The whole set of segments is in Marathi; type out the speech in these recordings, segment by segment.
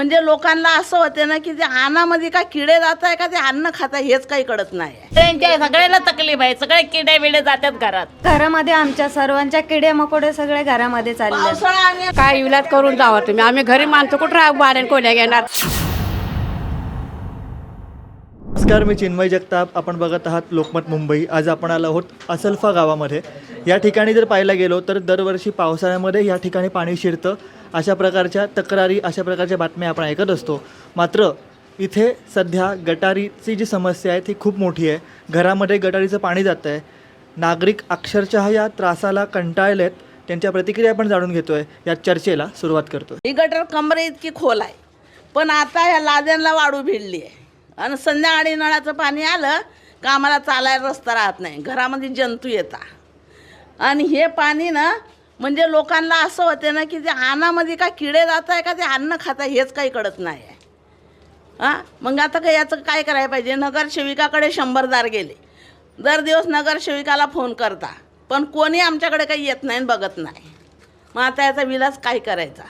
म्हणजे लोकांना असं होते ना की ते अन्नामध्ये का किडे जात आहे का ते अन्न खात आहे हेच काही कळत नाही. त्यांच्या सगळ्याला तकलीफ आहे. सगळे किडे बिडे जातात घरात. घरामध्ये आमच्या सर्वांच्या किडे मकोडे सगळे घरामध्ये चालले पावसाळा आणि काय इलाज करून जावा तुम्ही? आम्ही घरी माणसं कुठं राह? बाहेर कोण्या घेणार? नमस्कार मी चिन्मय जगताप. आपण बघत आहात लोकमत मुंबई. आज आपण आलो आहोत असल्फा गावामध्ये. या ठिकाणी जर पाहायला गेलो तर दरवर्षी पावसाळ्यामध्ये या ठिकाणी पाणी शिरतं. अशा प्रकारच्या तक्रारी अशा प्रकारच्या बातम्या आपण ऐकत असतो. मात्र इथे सध्या गटारीची जी समस्या आहे ती खूप मोठी आहे. घरामध्ये गटारीचं पाणी जातं आहे नागरिक अक्षरशः या त्रासाला कंटाळलेत. त्यांच्या प्रतिक्रिया आपण जाणून घेतोय. या चर्चेला सुरुवात करतोय. ही गटर कमरे इतकी खोल आहे. पण आता ह्या लाद्यांना वाढू भिडली आहे. आणि संध्याकाळी नळाचं पाणी आलं का आम्हाला चालायला रस्ता राहत नाही. घरामध्ये जंतू येतात. आणि हे पाणी ना म्हणजे लोकांना असं होते ना की ते अन्नामध्ये का किडे जात आहे का ते अन्न खात आहे हेच काही कळत नाही आहे. हां? मग आता काय याचं काय करायला पाहिजे? नगरसेविकाकडे शंभरदार गेले. दर दिवस नगरसेविकाला फोन करता. पण कोणी आमच्याकडे काही येत नाही आणि बघत नाही. मग आता याचा विलास काय करायचा?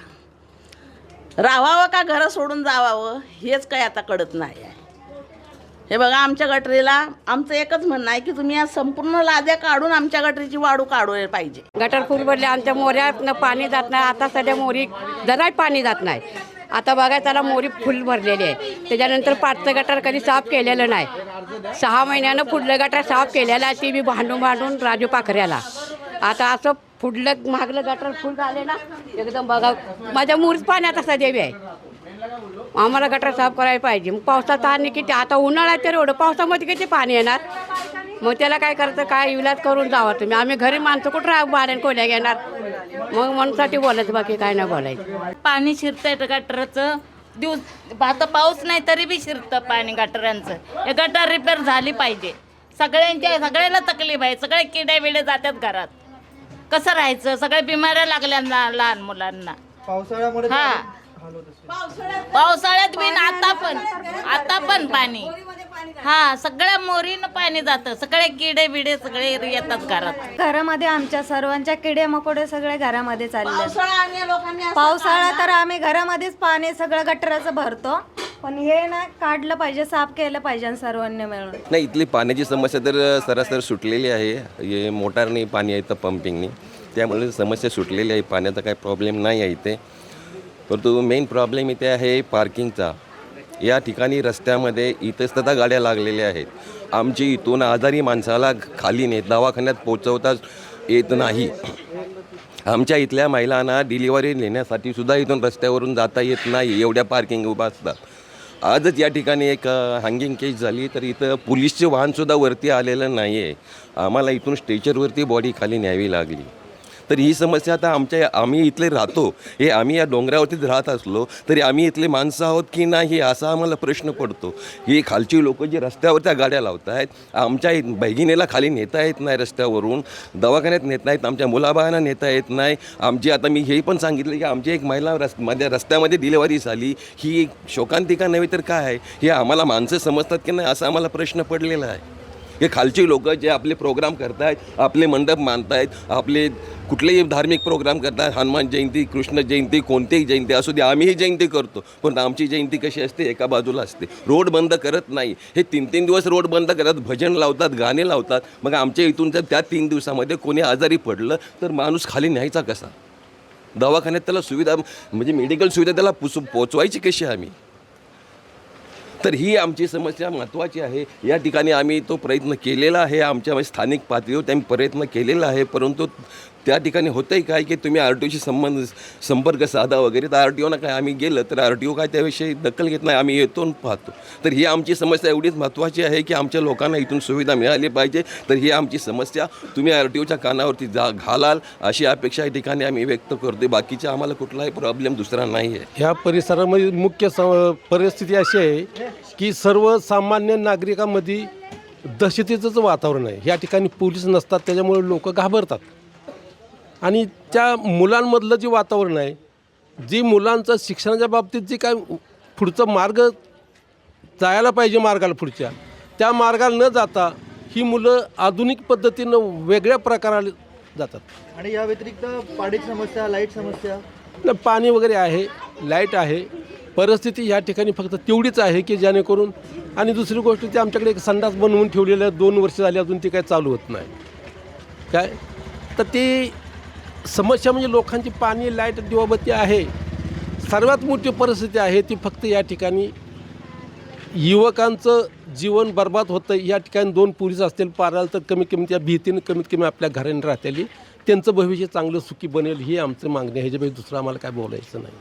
राहावं का घरं सोडून जावावं हेच काही आता कळत नाही आहे. हे बघा आमच्या गटरीला आमचं एकच म्हणणं आहे की तुम्ही या संपूर्ण लाद्या काढून आमच्या गटरीची वाढू काढू पाहिजे. गटर फुल भरले आमच्या मोऱ्यातनं पाणी जात नाही. आता सध्या मोरी जराही पाणी जात नाही. आता बघा त्याला मोरी फुल भरलेली आहे. त्याच्यानंतर पाचचं गटर कधी साफ केलेलं नाही. सहा महिन्यानं पुढलं गटर साफ केलेलं आहे ती मी भांडून भांडून राजू पाखऱ्याला. आता असं पुढलं मागलं गटर फुल झाले ना एकदम बघा माझ्या मोरीच पाण्यात असा देवी आहे. आम्हाला गटर साफ करायला पाहिजे. मग पावसाचा आणि किती आता उन्हाळ्यात तर एवढं पावसामध्ये किती पाणी येणार? मग त्याला काय करायचं? काय इलाज करून जावा तुम्ही? आम्ही घरी माणसं कुठं राह? बाहेर कोण्या घेणार? मग म्हणूसाठी बोलायचं बाकी काय नाही बोलायचं. पाणी शिरतंय गटरचं. दिवस आता पाऊस नाही तरी बी शिरतं पाणी गटरांचं. हे गटर रिपेअर झाली पाहिजे. सगळ्यांच्या सगळ्याला तकलीफ आहे. सगळे किडे बिडे जातात घरात. कसं राहायचं? सगळे बिमाऱ्या लागल्या लहान मुलांना. पावसाळ्यामध्ये हा. पावसाळ्यात बी न आता पण. आता पण पाणी. हा सगळ्या मोरीनं पाणी जातं. सगळे किडे बिडे सगळे येतात घरात. घरामध्ये आमच्या सर्वांच्या किडे मकोडे सगळे घरामध्ये चालले पावसाळा आणि लोकांनी असं पावसाळा तर आम्ही घरामध्येच पाणी सगळं गटराचं भरतो. पण हे ना काढलं पाहिजे साफ केलं पाहिजे सर्वांनी मिळून. नाही इथली पाण्याची समस्या तर सरासर सुटलेली आहे. हे मोटारने पाणी येतं पंपिंगने. त्यामुळे समस्या सुटलेली आहे. पाण्याचा काही प्रॉब्लेम नाही आहे इथे. परंतु मेन प्रॉब्लेम इथे आहे पार्किंगचा या ठिकाणी रस्त्यामध्ये इतस्तता गाड्या लागलेल्या आहेत. आमची इथून आजारी माणसाला खाली नेत दवाखान्यात पोचवता येत नाही. आमच्या इथल्या महिलांना डिलिव्हरी नेण्यासाठी सुद्धा इथून रस्त्यावरून जाता येत नाही एवढ्या पार्किंग उभा असतात. आजच या ठिकाणी एक हँगिंग केस झाली तर इथं पोलीसचे वाहनसुद्धा वरती आलेलं नाही आहे आम्हाला इथून स्टेचरवरती बॉडी खाली न्यावी लागली. तर ही समस्या आता आमच्या आम्ही इथले राहतो. हे आम्ही या डोंगरावरतीच राहत असलो तरी आम्ही इथले माणसं आहोत की नाही असा आम्हाला प्रश्न पडतो. ही खालची लोक जी रस्त्यावर त्या गाड्या लावत आहेत आमच्या इ- बहिणीला खाली नेता येत नाही रस्त्यावरून दवाखान्यात नेत नाहीत आमच्या मुलाबाळांना नेता येत नाही. आमची आता मी हे पण सांगितलं की आमची एक महिला रस् माझ्या रस्त्यामध्ये डिलेवरी झाली ही एक शोकांतिका नव्हे तर काय? आहे हे आम्हाला माणसं समजतात की नाही असा आम्हाला प्रश्न पडलेला आहे. हे खालची लोक जे आपले प्रोग्राम करतायत आपले मंडप मानतायत आपले कुठलेही धार्मिक प्रोग्राम करतात हनुमान जयंती कृष्ण जयंती कोणतीही जयंती असू दे आम्हीही जयंती करतो. पण आमची जयंती कशी असते? एका बाजूला असते. रोड बंद करत नाही. हे तीन तीन दिवस रोड बंद करतात भजन लावतात गाणे लावतात. मग आमच्या इथून जर त्या तीन दिवसामध्ये कोणी आजारी पडलं तर माणूस खाली न्यायचा कसा? दवाखान्यात त्याला सुविधा म्हणजे मेडिकल सुविधा त्याला पुस पोचवायची कशी आम्ही? तर ही आमची समस्या महत्त्वाची आहे. या ठिकाणी आम्ही तो प्रयत्न केलेला आहे. आमच्या स्थानिक पातळीवर त्यांनी प्रयत्न केलेला आहे. परंतु त्या ठिकाणी होतंही काय की तुम्ही आर टी ओशी संबंध संपर्क साधा वगैरे तर आर टी ओना काय आम्ही गेलं तर आर टी ओ काय त्याविषयी दखल घेत नाही आम्ही येतो पाहतो. तर ही आमची समस्या एवढीच महत्त्वाची आहे की आमच्या लोकांना इथून सुविधा मिळाली पाहिजे तर ही आमची समस्या. तुम्ही आर टी ओच्या कानावरती जा घालाल अशी अपेक्षा या ठिकाणी आम्ही व्यक्त करतो बाकीचे आम्हाला कुठलाही प्रॉब्लेम दुसरा नाही आहे. ह्या परिसरामध्ये मुख्य स परिस्थिती अशी आहे की सर्वसामान्य नागरिकांमध्ये दहशतीचंच वातावरण आहे. या ठिकाणी पोलीस नसतात त्याच्यामुळे लोक घाबरतात. आणि त्या मुलांमधलं जे वातावरण आहे जी मुलांचं शिक्षणाच्या बाबतीत जे काय पुढचा मार्ग जायला पाहिजे मार्गाला पुढच्या त्या मार्गाला न जाता ही मुलं आधुनिक पद्धतीनं वेगळ्या प्रकाराला जातात. आणि या व्यतिरिक्त पाण्याची समस्या लाइट समस्या? न पाणी वगैरे आहे लाइट आहे परिस्थिती ह्या ठिकाणी फक्त तेवढीच आहे की जेणेकरून आणि दुसरी गोष्ट ती आमच्याकडे एक संडास बनवून ठेवलेलं आहे दोन वर्ष झाली अजून ती काय चालू होत नाही. काय? तर ती समस्या म्हणजे लोकांची पाणी लाइट दिवाबत्ती आहे. सर्वात मोठी परिस्थिती आहे ती फक्त या ठिकाणी युवकांचं जीवन बर्बाद होतं. या ठिकाणी दोन पुरीस असतील पाराल तर कमी कमी त्या भीतीनं कमीत कमी आपल्या घराने राहतेली. त्यांचं भविष्य चांगलं सुखी बनेल ही आमचं मागणी आहे. ह्याच्यापेक्षा दुसरं आम्हाला काय बोलायचं नाही.